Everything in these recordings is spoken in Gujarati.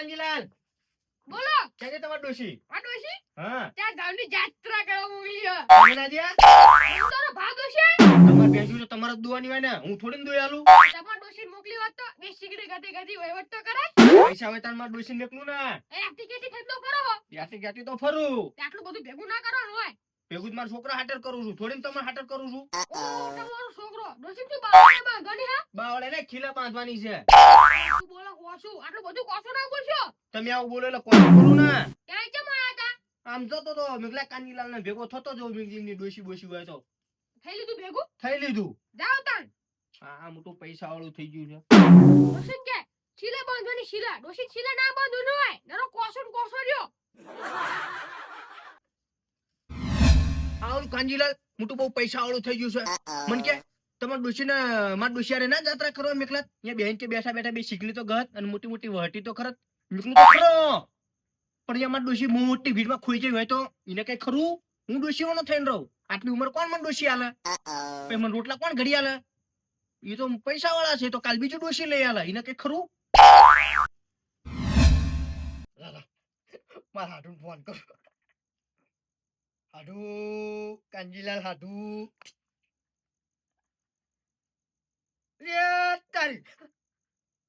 કાંજીલાલ બોલો. ક્યાં છે તમાર ડોશી? આ ડોશી? હા. ત્યાં ગામની જાત્રા કરવા મોકલી છે તમે ના જ્યાં? તારો ભાવ ડોશી. તમારે ભેંસું તો તમારે દુવાની હોય ને. હું થોડી દોઈ આલું. તમાર ડોશી મોકલી હોત તો બે સિગડી ગતે ગતી વહીવટ તો કરાય. પૈસા હોય તાર માર ડોશી મેકલું ના. એ આટી કેટી કરો હો. ક્યાંથી તો ફરું. આટલું બધું ભેગું ના કરવાનું હોય. ભેગું મારા છોકરા હાટર કરું છું. થોડી ને તમારે હાટર કરું છું. તમારો છોકરો. ડોશી તું બાવળે બાંધવાની હા? બાવળે ને ખીલા બાંધવાની છે. બોલો. કોશું આટલું બધું કોશું ના બોલશો? તમે આવું બોલો એટલે કોઈ બોલું ના. ક્યાંય કેમ આયા તા? આમ જતો તો મેઘલા કાનીલાલ ને ભેગો થતો જો મેઘલી ની ડોશી બોશી હોય તો. થઈ લીધું ભેગું? થઈ લીધું. જાવ તાન હા મોટું પૈસા વાળું થઈ ગયું છે. ડોશી કે શીલા બાંધવાની શીલા ડોશી શીલા ના બાંધવું ન હોય. નરો ને કોસો રહ્યો. આવું કાંજીલાલ મોટું બહુ પૈસા વાળું થઈ ગયું છે. મન કે તમારા ડુસીને મારા ડુસિયારે ના જાત્રા કરવા મેકલા અહીંયા બેન કે બેઠા બેઠા બે શીખલી તો ગત અને મોટી મોટી વહટી તો ખરત. મેકલું તો ખરો. પણ અહીંયા મારી ડુસી મોટી ભીડમાં ખોઈ જઈ હોય તો એને કઈ ખરું? હું ડોશી થઈને રહું. આટલી ઉંમર કોણ મને ડોસી આલે? મને રોટલા કોણ ઘડી આલે? એ તો પૈસા વાળા છે તો કાલ બીજું ડોસી લઈ આલે. એને કઈ ખરું? મારા હાડું ફોન કરો. હાડુ કાંજીલાલ હાડુ લે તારી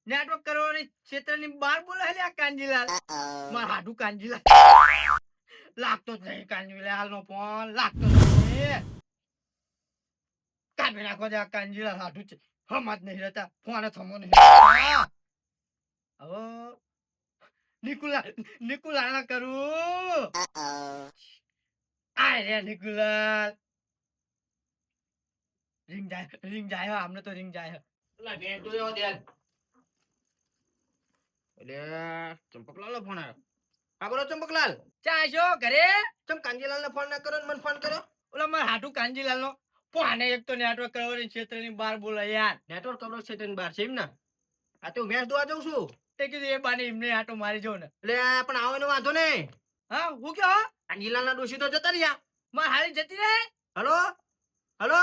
નેટવર્ક કરવાની ક્ષેત્રની બહાર બોલે છે આ કાંજીલાલ માર હાડું કાંજીલાલ લાગતો જ નહીં કાંજીલાલ નો ફોન લાગતો નહીં. કાપી નાખો છે આ કાંજીલાલ હાડું છે હમ જ નહીં રહેતા. ફોન થમો નહીં. હવે નિકુલા નિકુલાલ કરું. આ રે નિકુલાલ. રિંગ જાય રિંગ જાય હો, આમને તો રિંગ જાય હો. બે તો એવો દે એટલે ચંપકલાલ ફોન આવ્યો. હા બોલો ચંપકલાલ. ચા છો ઘરે? ચમ કાંજીલાલ ને ફોન ના કરો ને મને ફોન કરો ઓલા મારા હાટુ કાંજીલાલ નો પોને એક તો નેટવર્ક કવરેજ ક્ષેત્રની બહાર બોલા યાર. નેટવર્ક કવરેજ ક્ષેત્રની બહાર છે એમ ને? આ તો મેચ દોવા જઉં છું. તે કીધું એ બાને એમને આટો મારી જવું ને. એટલે પણ આવો આવે વાંધો નહીં. હા હું કયો? કાંજીલાલ ના ડોશી તો જતા રહ્યા. માર હારી જતી રહે? હલો? હલો?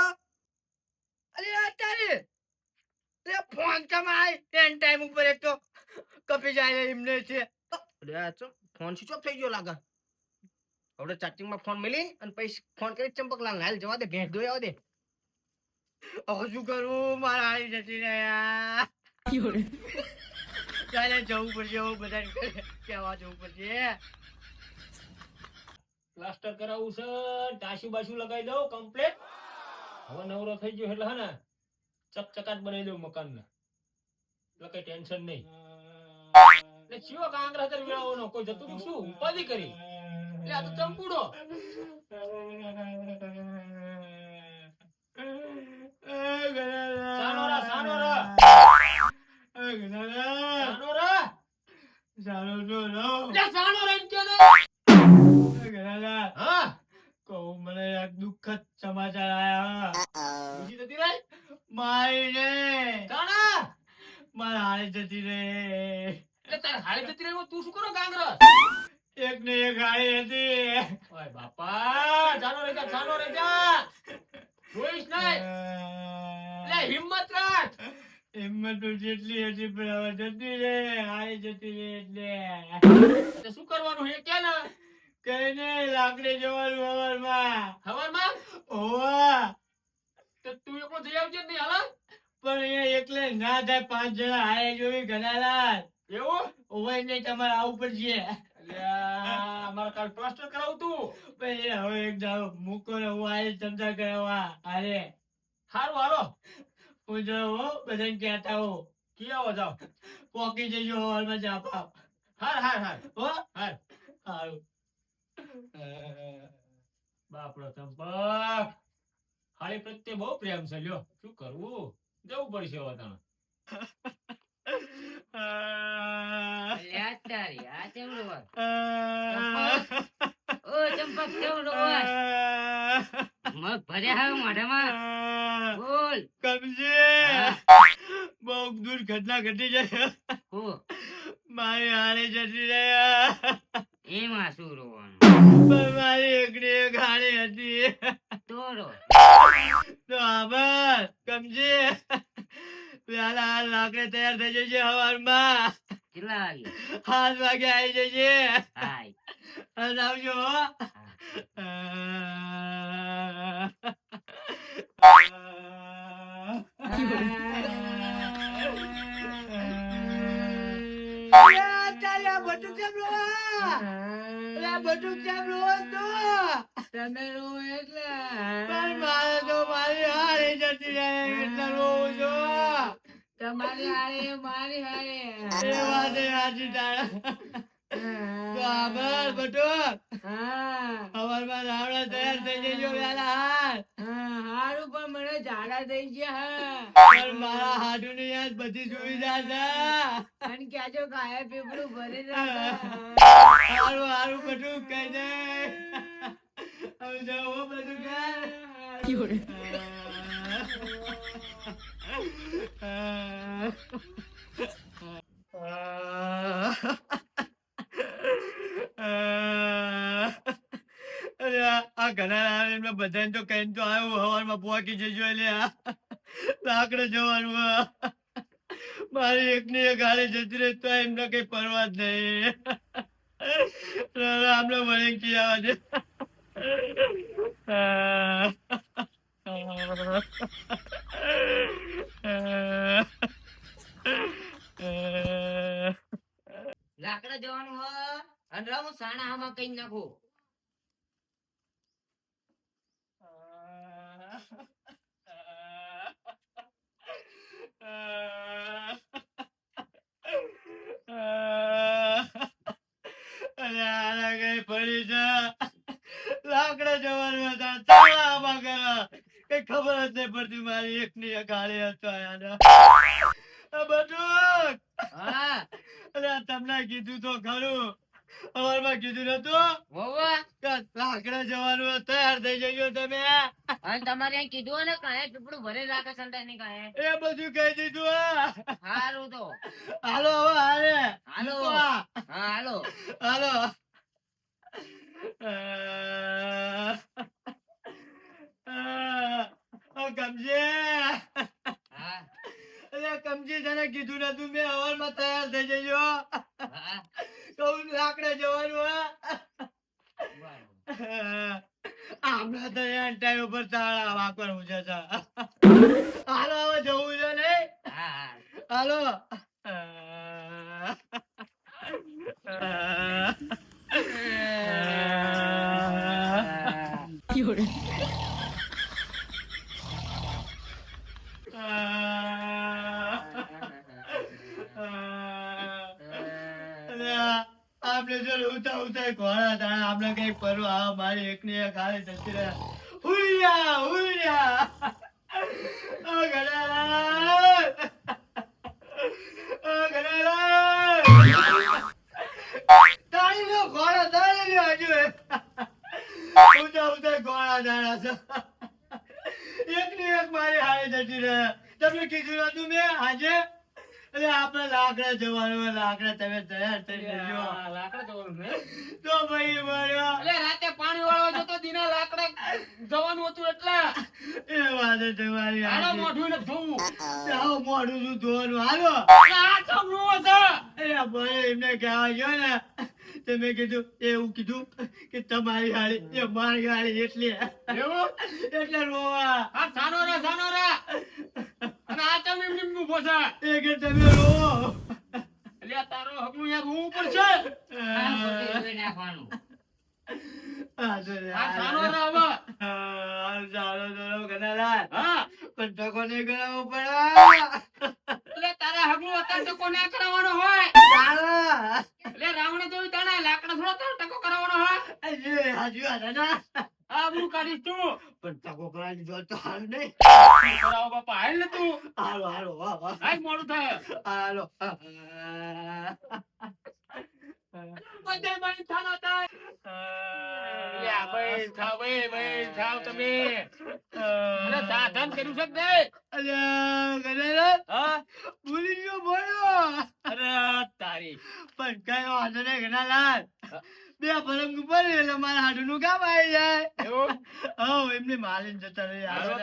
અરે અત્યારે? લે ફોન કમાય ટેન ટાઈમ ઉપર એક તો કપી જાય એમને છે. અરે આ ચમ ફોન સ્વિચ ઓફ થઈ ગયો લાગે. હવે ચાર્જિંગમાં ફોન મળી અને પછી ફોન કરી ચંપકલાલ હાલ જવા દે, ભેંસ દોઈ આવ દે. હવે શું કરું? મારા હારી જતી રહ્યા. ચાલે, જવું પડશે, હવે બધાને કહેવા જવું પડશે. પ્લાસ્ટર કરાવવું છે ટાસી બાસી લગાવી દઉં કમ્પ્લીટ હવે નવરો થઈ ગયો એટલે હે ચકચકાટ બનાવી દઉં મકાન ને એટલે કઈ ટેન્શન નહીં. એટલે ચિયો કાંગરા કરી વેળાવાનો કોઈ જતું શું? ઉપાધિ કરી? એટલે આ તો ચંપુડો. મારીને કાણા મારા હારે જતી રે એટલે તારે હારી જતી રે તું શું કરો કાંગરા એક ને એક હારી હતી. ઓય બાપા જાનો રે જા જાનો રે જા. જોઈશ નહીં. લે હિંમત રાખ. હિંમત તો જેટલી હતી પણ હવે જતી રે હારી જતી રે એટલે. એટલે શું કરવાનું હે કે ને કઈ નઈ લાકડી જવાનું હવારમાં. હવારમાં? ઓવા તો તું એકલો જઈ આવજે નહીં હાલા. પણ અહીંયા એકલે ના થાય પાંચ જણા હારે જોઈ ઘણાલાલ એવું? ઓવાય નહીં તમારે આવું પડશે. અમારે કાલ પ્લાસ્ટર કરાવું તું પછી હવે એક દાડો મૂકો ને હું આવીશ ચમચા કરવા અરે હારું હાલો. હું જો બધાને કહેતા હો. કી જાઓ? પોકી જજો હોલમાં જા પાપ હાર હાર હાર. હો? હાર. સારું બાપડો ચંપક. હાળી પ્રત્યે બહુ પ્રેમ છે લ્યો. શું કરવું? જવું પડશે હવે તને અલ્યા તારી, આ ચેવડો વાત. ઓ ચંપક ચેવડો વાત. મગ ભર્યા હે મોઢામાં. બોલ. કમજે બહુ દુર્ઘટના ઘટી જાય હો, મારી હારે જતી રહ્યા એમાં શું રોવાનું? મારી એકડી એક હારે હતી તો રો. તો આભાર કમજે પેલા હાલ લાકડે તૈયાર થઈ જશે હવારમાં કેટલા વાગે સાત વાગે આવી હાય અને આવજો હો. અલ્યા, બટુક કેમ રોવા? અલ્યા, બટુક કેમ રોવા તું? પણ મારે તો મારી હારી જતી રહે એટલે રોઉં છો તમારી હારે મારી હારે એ વાત સાચી તારા. તો આભાર બટુક. સવારમાં રાવણા તૈયાર થઈ જજો વેલા હાર. હારું પણ મને ઝાડા થઈ ગયા પણ મારા હાડુની યાદ બધી સુવિધા છે. અને ક્યાંજો કાયા પીપડું ભરી હારું હારું બધું કહી દે. હવે જાઓ હો બધું અરે રહે લાકડા જવાનું હોય અને હું સાણા આમાં કઈ નાખું અરે આના કઈ પડી છે લાકડા જવાનું હતા તાળામાં ગયા કઈ ખબર જ નહીં પડતી મારી એકની એક હારે હતો આનો બધું! હા. અરે તમને કીધું તો ખરું. અવારમાં કીધું નતું લાકડા જવાનું તૈયાર થઈ જજો તમે. અને તમારે કીધું ને કાંઈ પીપળું ભરી રાખે સંતાઈ ની કાંઈ. એ બધું કહી દીધું હારું તો. હાલો હવે હાલે. હા હાલો. કમજી હા. અરે કમજી તને કીધું ને તું બે હવારમાં તૈયાર થઈ જજો. હા. કહું લાકડા જવાનું હા. હમણાં તો યાર ટાઈમ ઉપર તાળા વાપરવું છે તો. હાલો હવે જવું છે ને? હાલો. હા આપણે જો ઉતા ઉતા ઘોડા તાણા આપણે કઈ પરવા આ મારી એકની એક હારે જતી રહ્યા. હુરિયા હુરિયા ઓ ગડાલા ઓ ગડાલા તાળી નો ઘોડા તાળી લો હજુ. ઉતા ઉતા ઘોડા તાણા છે. એકની એક મારી હારે જતી રહ્યા. તમને કીધું નતું મેં? આજે? એટલે આપણે લાકડા જવાનું લાકડા તમે તૈયાર થઈ જજો લાકડા જવાનું ને તો ભાઈ મળ્યો અરે રાતે પાણી વાળો જતો દિના લાકડા જવાનું હતું એટલે. એ વાત તમારી હાલો મોઢું ને ધોવું જાઓ મોઢું શું ધોવાનું હાલો. આ તો રોવો છે. અરે ભાઈ એમને કહેવા ગયો ને તમે કીધું એવું કીધું કે તમારી ગાડી એ મારી ગાડી એટલી. એવું? એટલે રોવા. આ સાનો રે સાનો રે. ઊભો છે. એ કે તમે રોવો એટલે તારો હકનું યાર હું ઉપર. હા પણ ટકો નહીં પડે? એટલે તારા હકનું અત્યારે ટકો ના કરાવવાનો હોય. એટલે રાવણ તો તાણા લાકડા થોડો ટકો કરાવવાનો હોય? હજુ હાચી હે ને? આ બધું કાઢીશ તું. પણ તકો કરાવી જો તો હાલ નહીં. કરાવો બાપા હાલ ને તું. હાલો હાલો વાહ વાહ. હાલ મોડું થાય. હાલો. બધે મને થાનો થાય. લ્યા થાવ થાવ તમે. અરે સાધન કર્યું છે નહીં? અલ્યા ગણેલા હા? ભૂલી ગયો બોલ્યો અરે તારી. પણ કઈ વાંધો નહીં ગણાલાલ બે પલંગ ઉપર એટલે મારા હાડુનું કામ આવી જાય. એવું? એમને માલીને જતા રહી હાલો.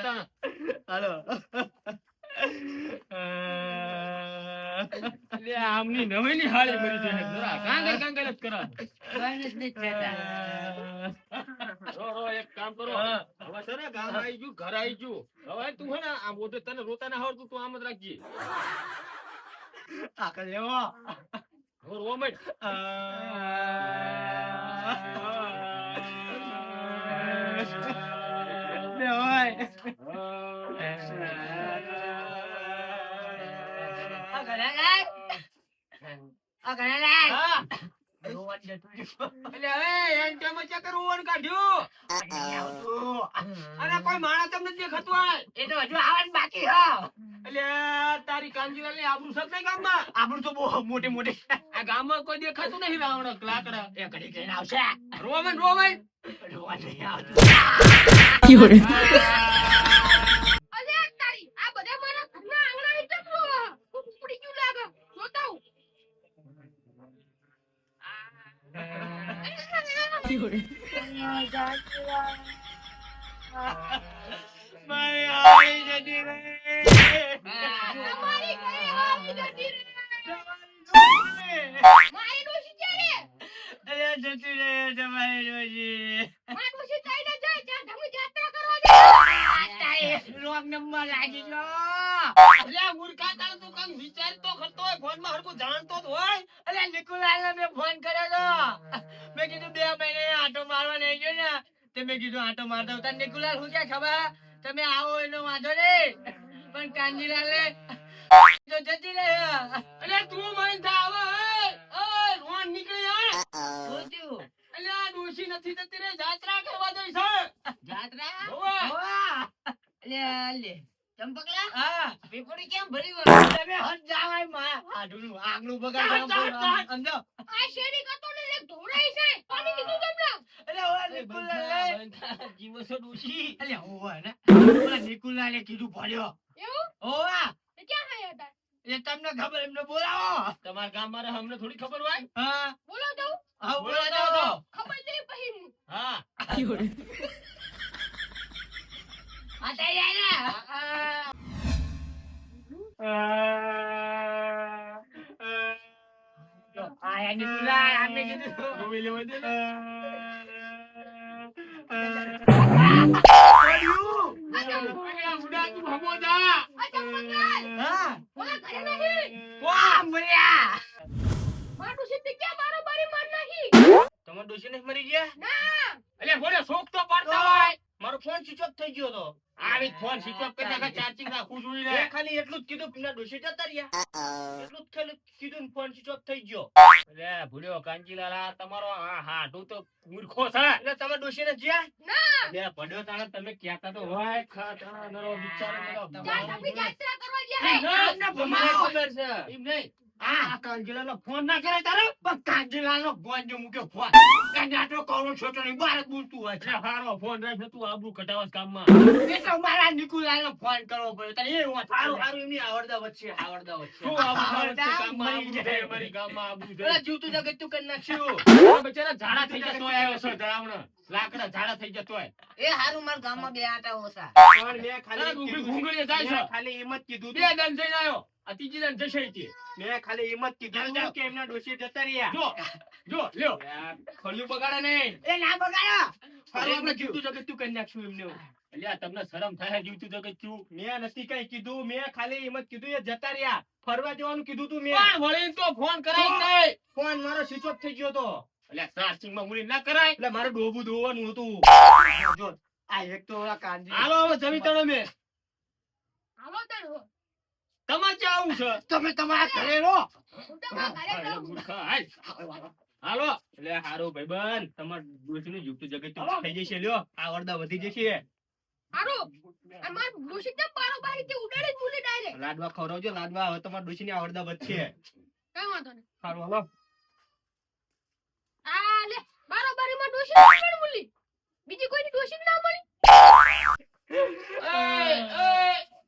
હાલો હાળી કાંગર કાંગર જ કરા. રો રો એક કામ કરો. હવે છે ને ગામ આવી ગયું ઘર આવી ગયું. હવે તું હે ને આમ ઓઢે તને રોતા ના આવડતું તું આમ જ રાખજે. આકલ લેવો. A little woman. Uh, no, I. Okay, okay. Okay, okay. રોવાનું જતું. એટલે હવે એમ કેમ છે કે રોવાનું કાઢ્યું. અને કોઈ માણસ તમને દેખાતું હોય એ તો હજુ આવવાનું બાકી હો. એટલે તારી કાંજીલાલની આબરૂ સત નહીં ગામમાં? આપણું તો બહુ મોટી મોટી આ ગામમાં કોઈ દેખાતું નહીં રાવણ લાકડા એ ઘડી કરીને આવશે. રોમન રોમન રોવાનું નહીં આવતું. અલ્યા તારી આ બધા મારા ઘરના આંગણાની ચમડો ઉપડી ગયું લાગે જોતા હું મારી હાળી જતી રહી. તમારી કઈ હારી જતી રે મારી ડોશી ક્યારે અરે જતી રહી તમારી ડોશી. મારી ડોશી ચાઈને જાય ત્યાં તમે જાત્રા કરવા જાય આ તારી રોગ નંબર લાગી ગયો. અલ્યા મૂર્ખા તારે તું કાંઈક વિચારતો કરતો હોય ફોનમાં હરકું જાણતો હોય અરે નિકુલાલને મેં ફોન કર્યો મેં કીધું બે મહિને આટો મારવા નહીં ગયો ને. તે મેં કીધું આટો મારતા હતા નિકુલાલ શું ક્યાં ખબર? તમે આવો એનો વાંધો નહીં. પણ કાંજીલાલે તો જતી રહે. અલ્યા તું મને થા આવે રોન નીકળી આય અલે આ અલ્યા ડોશી નથી જતી રે જાત્રા કરવા જઈ છે. જાત્રા? હોવે. લે, લે. ચંપકલા, હા. પીપળી કેમ ભરી હોય? તમે હટ જાવાયમાં આડું આગલું બગાડ સમજો. આ શેરી કરતો ને છે કોની કીધું તમને અરે ઓલા નિકુલાલે જીવો છો ડોશી અરે હોવા ને? ઓલા નિકુલાલે કીધું ભર્યો એવું? હોવા તો ક્યાં હાય હતા? એ તમને ખબર એમને બોલાવો. તમારા ગામમાં રહે અમને થોડી ખબર હોય? હા. બોલો દઉં હા બોલાવો બોલાવો ખબર નહીં પછી હું. જો, આયા નિકુલાલ, આમને કીધું. રોવી લેવા દે ફોન સ્વિચ ઓફ થઈ ગયો તો. આવી ફોન સ્વિચ ઓફ કરી નાખા ચાર્જિંગ જોઈએ મેં ને ખાલી એટલું જ કીધું પેલા ડોશી જતા રહ્યા. એટલું જ ખાલી કીધું ને ફોન સ્વિચ ઓફ થઈ ગયો. અલ્યા ભૂલ્યો કાંચીલાલા તમારો આ હાડું તો મૂર્ખો છે. એટલે તમે જ્યાં ના. બે પડ્યો તાણે તમે કહેતા તો હોય ખાતા નરો વિચારો કરો. ત્યાં તમે જાત્રા કરવા એમ ગયા નહીં, તમને મને ખબર છે. એમ નહીં. આ કાંજીલાનો ફોન ના કરે તારે? પણ કાંજીલાનો ફોન જો મૂક્યો ફોન. એ નાટો છોટો ની બહાર બોલતું હોય છે. હારો ફોન રાખ તું આબરૂ કઢાવસ કામમાં. એટલે મારા નિકુલાલનો ફોન કરવો પડ્યો. તારે એ વાત સારું સારું એમની આવડતા વચ્ચે આવડતા વચ્ચે. શું આબરૂ આવે છે આવડતા કામમાં આબરૂ છે, અમારી ગામમાં આબરૂ છે. પેલા જીવતું જગત તું કરી નાખ્યું. બચારા ઝાડા થઈ જતો આવ્યો છે. લાકડા ઝાડા થઈ જતો હોય એ હારું મારા ગામમાં બે આટા પણ મેં ખાલી હિંમત કીધું- ઘૂંઘળીએ જાય છે. ખાલી એમ જ કીધું બે દાન જઈને આવ્યો. ત્રીજી જશે. મેં ખાલી એમ જ કીધું ચાલ. કે એમના ડોશી જતા રહ્યા. જો જો લ્યો. ખોલ્યું બગાડે નહીં એ ના બગાડો. સારું આપણે જીવતું જગત તું કરી નાખશું એમને. અલ્યા તમને શરમ થાય જીવતું જગત છું મેં નથી કઈ કીધું. મેં ખાલી એમ જ કીધું એ જતા રહ્યા. ફરવા જવાનું કીધું તું મેં. પણ વળીને તો ફોન કરાય નહીં? ફોન મારો સ્વિચ ઓફ થઈ ગયો તો. એટલે સ્ટાર્ટિંગમાં મૂકી ના કરાય. એટલે મારે ડોબું ધોવાનું હતું. જો આ એક તો ઓલા કાંજી હાલો હવે જમી તળો મેં. હાલો તણ હો તમારે ક્યાં આવું છે? તમે તમારા ઘરે રહો. હાલ. એટલે હારો ભાઈબંધ તમાર ડોશીનું જુગતું જગત થઈ જશે લ્યો. આ વરદા વધી જશે. હારો. અમાર મારી ડોશી કેમ બારો બારી તે ઉડાડી જ મૂલી ડાયરેક્ટ? લાડવા ખવડાવજો લાડવા. હવે તમારા ડોશીની આ વરદા વધશે. કઈ વાંધો નહીં. સારું હાલો. આ લે બારો બારી માં ડોશી ઉડાડી બોલી? બીજી કોઈની ડોશી ના મળી? થા થા હારી અરે આ પણ મને એ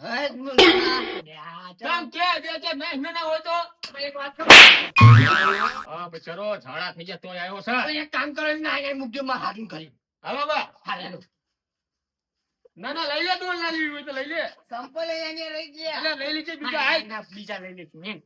ના લઈ લે તું લઈ લેવું તો લઈ લે. સંપલ એને લઈ ગયા. લઈ લેજે બીજા બીજા લઈ લેશું